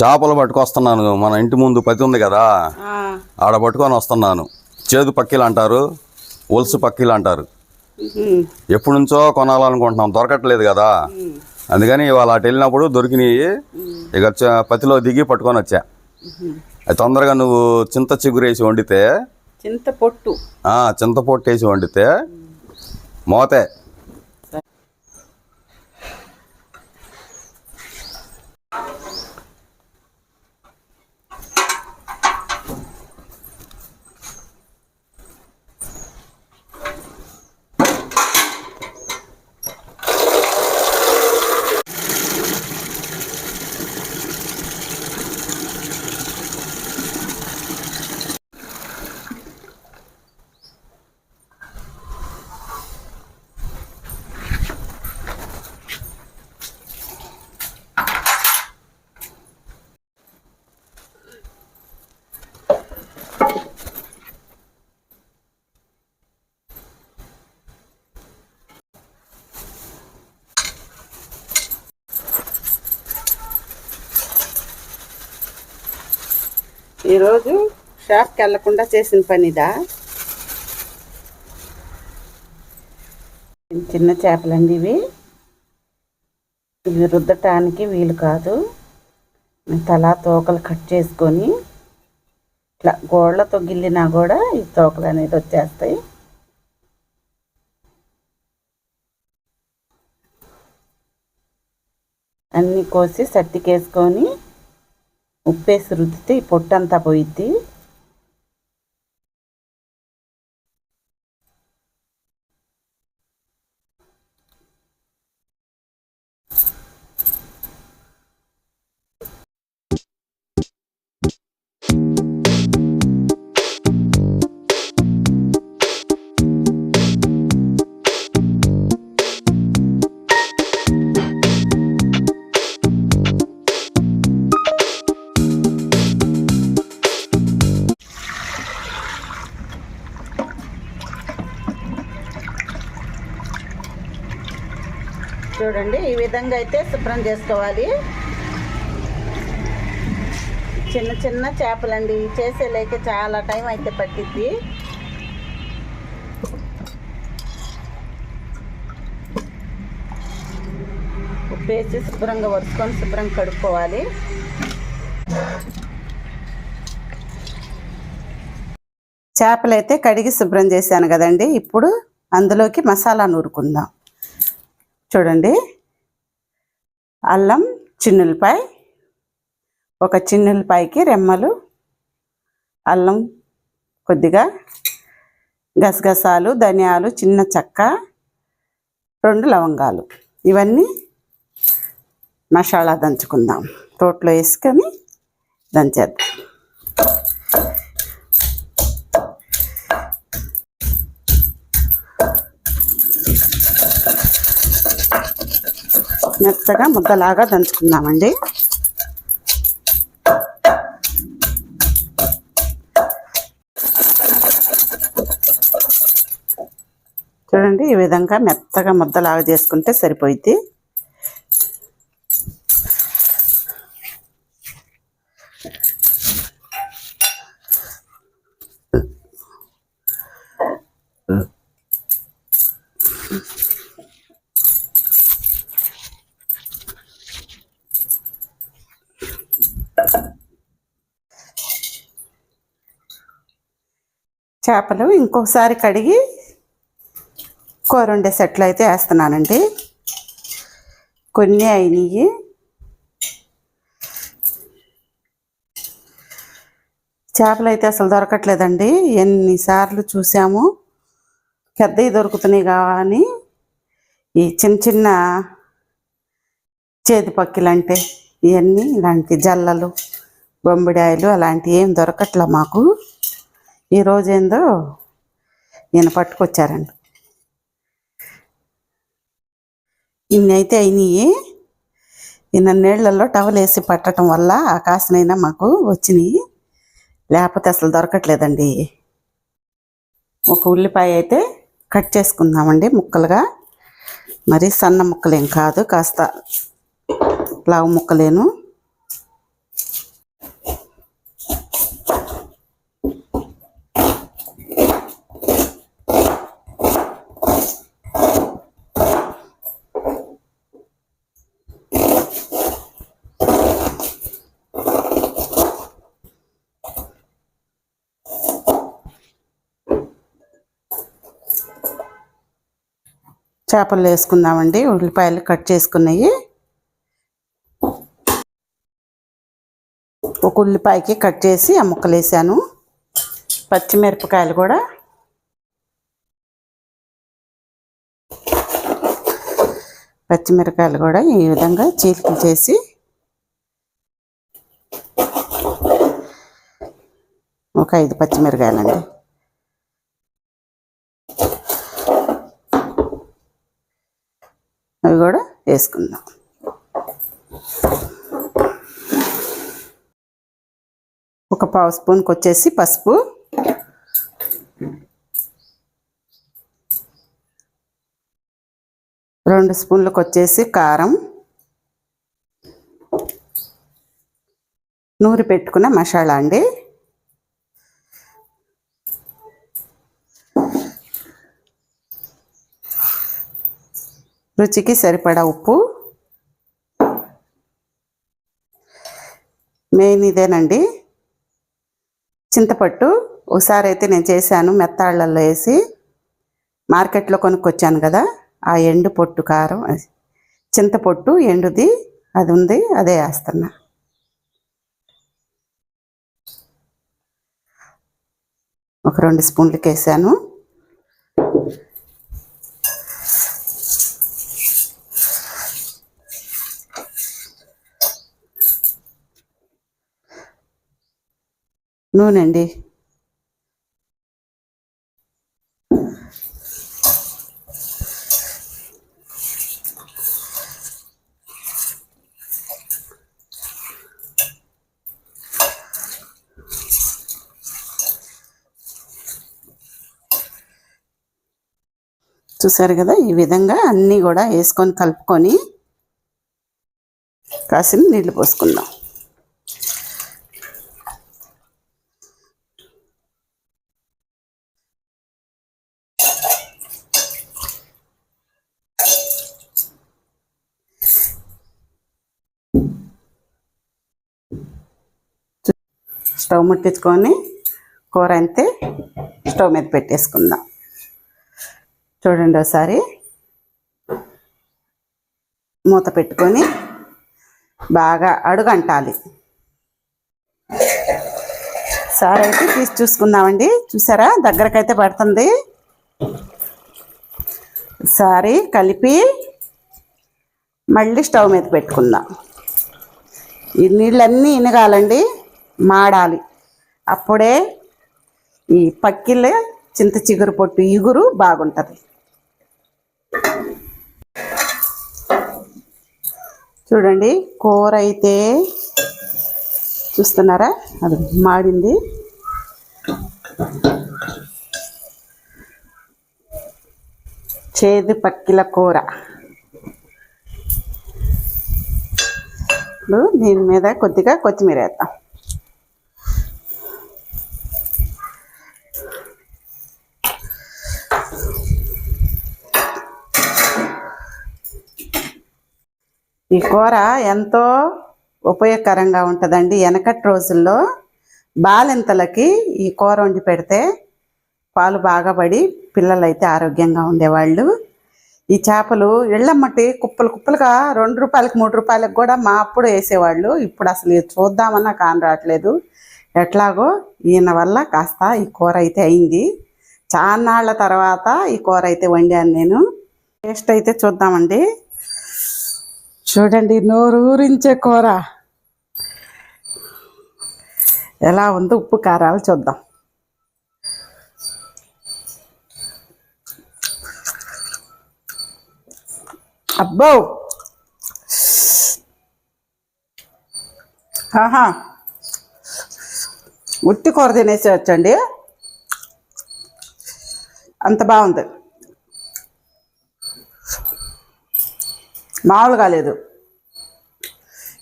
చేపలు పట్టుకొస్తున్నాను. మన ఇంటి ముందు పతి ఉంది కదా ఆడ పట్టుకొని వస్తున్నాను. చేదు పక్కీలు అంటారు ఒలుసు పక్కీలు అంటారు. ఉమ్, ఎప్పటి నుంచో కొనాలనుకుంటున్నాం. దొరకట్లేదు కదా. అందుకని ఇవాళ అటు వెళ్ళినప్పుడు దొరికినాయి ఇక పతిలో దిగి పట్టుకొని వచ్చా. అది తొందరగా నువ్వు చింత చిగురేసి వండితే చింత పొట్టు. ఆ, చింతపొట్టు వేసి వండితే మోతే. ఈరోజు షాప్కి వెళ్ళకుండా చేసిన పనిదా? చిన్న చేపలండి ఇవి. ఇవి రుద్దటానికి వీలు కాదు. తలా తోకలు కట్ చేసుకొని ఇట్లా గోళ్ళతో గిల్లినా కూడా ఈ తోకలు అనేది వచ్చేస్తాయి. అన్నీ కోసి సట్టికేసుకొని ఉప్పేసి రుద్దితే ఈ పొట్టంతా పోయిద్ది. ఈ విధంగా అయితే శుభ్రం చేసుకోవాలి. చిన్న చిన్న చేపలండి. చేసేలేక చాలా టైం అయితే పట్టిద్ది. ఉప్పేసి శుభ్రంగా వరుసుకొని శుభ్రంగా కడుక్కోవాలి. చేపలు అయితే కడిగి శుభ్రం చేశాను కదండి. ఇప్పుడు అందులోకి మసాలా నూరుకుందాం. చూడండి. అల్లం చిన్నులపాయ ఒక చిన్నులపాయకి రెమ్మలు అల్లం కొద్దిగా గసగసాలు ధనియాలు చిన్న చెక్క రెండు లవంగాలు. ఇవన్నీ మసాలా దంచుకుందాం. రోట్లో వేసుకొని దంచేద్దాం. మెత్తగా ముద్దలాగా దంచుకుందామండి. చూడండి ఈ విధంగా మెత్తగా ముద్దలాగా చేసుకుంటే సరిపోయింది చేపలు ఇంకొకసారి కడిగి కూర వండే సెట్లు అయితే వేస్తున్నానండి. కొన్ని అయినాయి చేపలు అయితే అసలు దొరకట్లేదండి. ఎన్నిసార్లు చూసాము. పెద్దవి దొరుకుతున్నాయి కానీ ఈ చిన్న చిన్న చేతి పక్కిలంటే ఇవన్నీ ఇలాంటి జల్లలు బొంబిడాయలు అలాంటివి ఏం దొరకట్లా మాకు. ఈరోజు ఏందో నేను పట్టుకొచ్చారండి ఇన్నైతే అయినాయి. ఈయన నీళ్ళల్లో టవల్ వేసి పట్టడం వల్ల ఆ కాసునైనా మాకు వచ్చినాయి. లేకపోతే అసలు దొరకట్లేదండి. ఒక ఉల్లిపాయ అయితే కట్ చేసుకుందామండి ముక్కలుగా. మరి సన్న ముక్కలేం కాదు కాస్త లావు ముక్కలేను. చేపలు వేసుకుందామండి. ఉల్లిపాయలు కట్ చేసుకున్నాయి. ఒక ఉల్లిపాయకి కట్ చేసి ఆ ముక్కలు వేసాను. పచ్చిమిరపకాయలు కూడా. పచ్చిమిరపకాయలు కూడా ఈ విధంగా చీలికలు చేసి. ఒక ఐదు పచ్చిమిరకాయలండి అవి కూడా వేసుకుందాం. ఒక పావు స్పూన్కి వచ్చేసి పసుపు. రెండు స్పూన్లకు వచ్చేసి కారం. నూరి పెట్టుకున్న మసాలా అండి. రుచికి సరిపడా ఉప్పు. మెయిన్ ఇదేనండి. చింతపట్టు. ఒకసారి అయితే నేను చేశాను మెత్తాళ్ళల్లో వేసి. మార్కెట్లో కొనుక్కొచ్చాను కదా ఆ ఎండు పొట్టు కారం చింతపొట్టు ఎండుది అది ఉంది అదే వేస్తున్నా. ఒక రెండు స్పూన్లకి వేసాను. నూనె అండి చూసారు కదా ఈ విధంగా అన్నీ కూడా వేసుకొని కలుపుకొని కాసిన నీళ్ళు పోసుకుందాం. స్టవ్ ముట్టించుకొని కూర అంతే స్టవ్ మీద పెట్టేసుకుందాం. చూడండి ఒకసారి. మూత పెట్టుకొని బాగా అడుగంటాలి. సార్ అయితే తీసి చూసుకుందామండి. చూసారా? దగ్గరకైతే పడుతుంది. సారీ కలిపి మళ్ళీ స్టవ్ మీద పెట్టుకుందాం. ఈ నీళ్ళన్నీ ఇనగాలండి మాడాలి. అప్పుడే ఈ పక్కిలే చింత చిగురు పొట్టు ఇగురు బాగుంటుంది. చూడండి కూర అయితే చూస్తున్నారా? అది మాడింది. చేదు పక్కిల కూర. ఇప్పుడు దీని మీద కొద్దిగా కొత్తిమీర వేద్దాం. ఈ కూర ఎంతో ఉపయోగకరంగా ఉంటుందండి. వెనకటి రోజుల్లో బాలింతలకి ఈ కూర వండి పెడితే పాలు బాగా పడి పిల్లలైతే ఆరోగ్యంగా ఉండేవాళ్ళు. ఈ చేపలు ఇళ్ళమ్మటి కుప్పలు కుప్పలుగా రెండు రూపాయలకి మూడు రూపాయలకు కూడా మా అప్పుడు వేసేవాళ్ళు. ఇప్పుడు అసలు ఇది చూద్దామన్నా కాని రావట్లేదు. ఎట్లాగో ఈయన వల్ల కాస్త ఈ కూర అయితే అయింది. చాన్నాళ్ళ తర్వాత ఈ కూర అయితే వండాను నేను. టేస్ట్ అయితే చూద్దామండి. చూడండి నోరూరించే కూర. ఎలా ఉందో ఉప్పు కారాలు చూద్దాం. అబ్బో. ఆహా. ఉట్టి కూర తినేసేవచ్చండి అంత బాగుంది. మామూలుగా లేదు.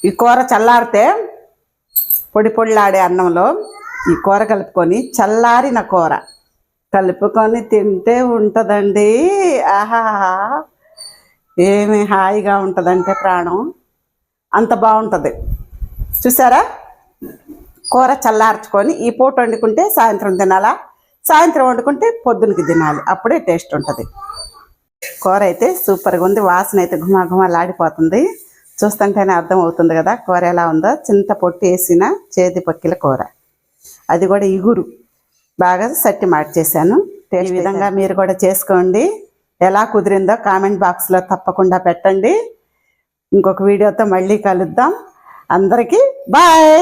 ఈ కూర చల్లారితే పొడి పొడిలాడే అన్నంలో ఈ కూర కలుపుకొని చల్లారిన కూర కలుపుకొని తింటే ఉంటుందండి. ఆహా ఏమి హాయిగా ఉంటుందంటే ప్రాణం. అంత బాగుంటుంది. చూసారా? కూర చల్లార్చుకొని ఈ పూట వండుకుంటే సాయంత్రం తినాలా? సాయంత్రం వండుకుంటే పొద్దునకి తినాలి. అప్పుడే టేస్ట్ ఉంటుంది. కూర అయితే సూపర్గా ఉంది. వాసన అయితే గుమగుమలాడిపోతుంది చూస్తుంటేనే అర్థం అవుతుంది కదా కూర ఎలా ఉందో. చింత పొట్టు వేసిన చేతి పక్కిల కూర. అది కూడా ఇగురు. బాగా సట్టి మార్చేసాను ఈ విధంగా మీరు కూడా చేసుకోండి. ఎలా కుదిరిందో కామెంట్ బాక్స్లో తప్పకుండా పెట్టండి. ఇంకొక వీడియోతో మళ్ళీ కలుద్దాం. అందరికీ బాయ్!